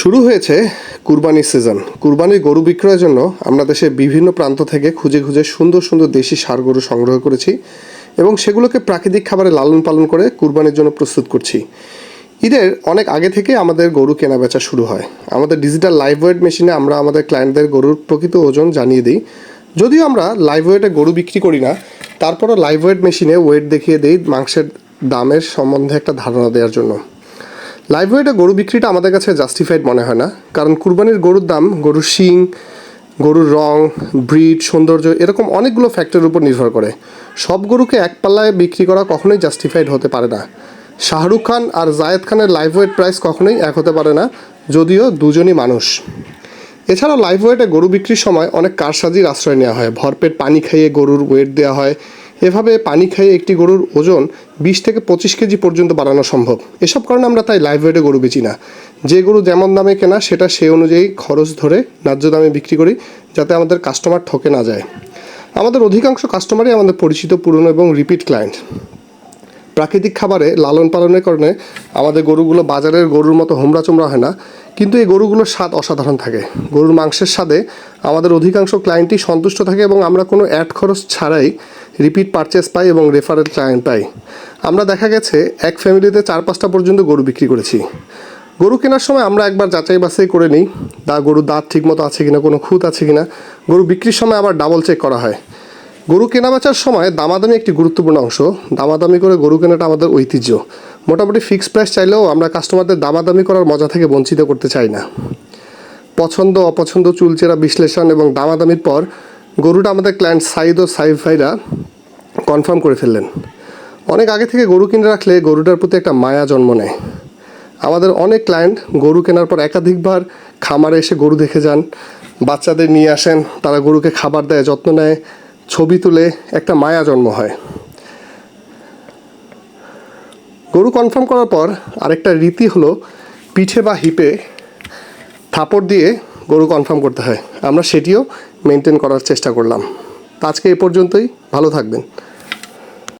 শুরু হয়েছে কুরবানির সিজন কুরবানির গরু বিক্রয়ের জন্য আমরা দেশের বিভিন্ন প্রান্ত থেকে খুঁজে খুঁজে সুন্দর সুন্দর দেশি সার গরু সংগ্রহ করেছি এবং সেগুলোকে প্রাকৃতিক খাবারে লালন পালন করে কুরবানির জন্য প্রস্তুত করছি। ঈদের অনেক আগে থেকে আমাদের গরু কেনা বেচা শুরু হয়। আমাদের ডিজিটাল লাইভ ওয়েট মেশিনে আমরা আমাদের ক্লায়েন্টদের গরুর প্রকৃত ওজন জানিয়ে দিই। যদিও আমরা লাইভ ওয়েটে গরু বিক্রি করি না, তারপরও লাইভ ওয়েট মেশিনে ওয়েট দেখিয়ে দিই মাংসের দামের সম্বন্ধে একটা ধারণা দেওয়ার জন্য। লাইভ ওয়েটে গরু বিক্রিটা আমাদের কাছে জাস্টিফাইড মনে হয় না। কারণ কুরবানির গরুর দাম, গরুর শিং, গরুর রং ব্রিড সৌন্দর্য এরকম অনেকগুলো ফ্যাক্টরের উপর নির্ভর করে। সব গরুকে এক পাল্লায় বিক্রি করা কখনোই জাস্টিফাইড হতে পারে না। শাহরুখ খান আর জায়েদ খানের লাইভ ওয়েট প্রাইস কখনোই এক হতে পারে না, যদিও দুজনই মানুষ। এছাড়াও লাইভ ওয়েটে গরু বিক্রির সময় অনেক কারসাজির আশ্রয় নেওয়া হয়। ভরপেট পানি খাইয়ে গরুর ওয়েট দেওয়া হয়। এভাবে পানি খাইয়ে একটি গরুর ওজন বিশ থেকে পঁচিশ কেজি পর্যন্ত বাড়ানো সম্ভব। এসব কারণে আমরা তাই লাইভ ওয়েটে গরু বেচি না। যে গরু যেমন দামে কেনা, সেটা সেই অনুযায়ী খরচ ধরে ন্যায্য দামে বিক্রি করি যাতে আমাদের কাস্টমার ঠকে না যায়। আমাদের অধিকাংশ কাস্টমারই আমাদের পরিচিত, পুরনো এবং রিপিট ক্লায়েন্ট প্রাকৃতিক খাবারে লালন পালনের কারণে আমাদের গরুগুলো বাজারের গরুর মতো হোমরা চোমরা হয় না, কিন্তু এই গরুগুলোর স্বাদ অসাধারণ থাকে। গরুর মাংসের স্বাদে আমাদের অধিকাংশ ক্লায়েন্টই সন্তুষ্ট থাকে এবং আমরা কোনো অ্যাড খরচ ছাড়াই রিপিট পারচেস পাই এবং রেফারেল ক্লায়েন্ট পাই। আমরা দেখা গেছে, এক ফ্যামিলিতে চার পাঁচটা পর্যন্ত গরু বিক্রি করেছি। গরু কেনার সময় আমরা একবার যাচাই বাছাই করে নিই, দা গরুর দাঁত ঠিকমতো আছে কিনা, কোনো খুঁত আছে কিনা। গরু বিক্রির সময় আবার ডাবল চেক করা হয়। গরু কেনা বেচার সময় দামাদামি একটি গুরুত্বপূর্ণ অংশ। দামাদামি করে গরু কেনাটা আমাদের ঐতিহ্য। মোটামুটি ফিক্সড প্রাইস চাইলেও আমরা কাস্টমারদের দামাদামি করার মজা থেকে বঞ্চিত করতে চাই না। পছন্দ অপছন্দ চুলচেরা বিশ্লেষণ এবং দামাদামির পর গরুটা আমাদের ক্লায়েন্ট সাইদ ও সাইফ ভাইরা কনফার্ম করে ফেললেন। অনেক আগে থেকে গরু কিনে রাখলে গরুটার প্রতি একটা মায়া জন্ম নেয়। আমাদের অনেক ক্লায়েন্ট গরু কেনার পর একাধিকবার খামারে এসে গরু দেখে যান, বাচ্চাদের নিয়ে আসেন, তারা গরুকে খাবার দেয়, যত্ন নেয়, ছবি তুলে একটা মায়া জন্ম হয়। গরু কনফার্ম করার পর আরেকটা রীতি হলো পিঠে বা হিপে থাপড় দিয়ে গরু কনফার্ম করতে হয়। আমরা সেটিও মেনটেন করার চেষ্টা করলাম। আজকে এ পর্যন্তই। ভালো থাকবেন।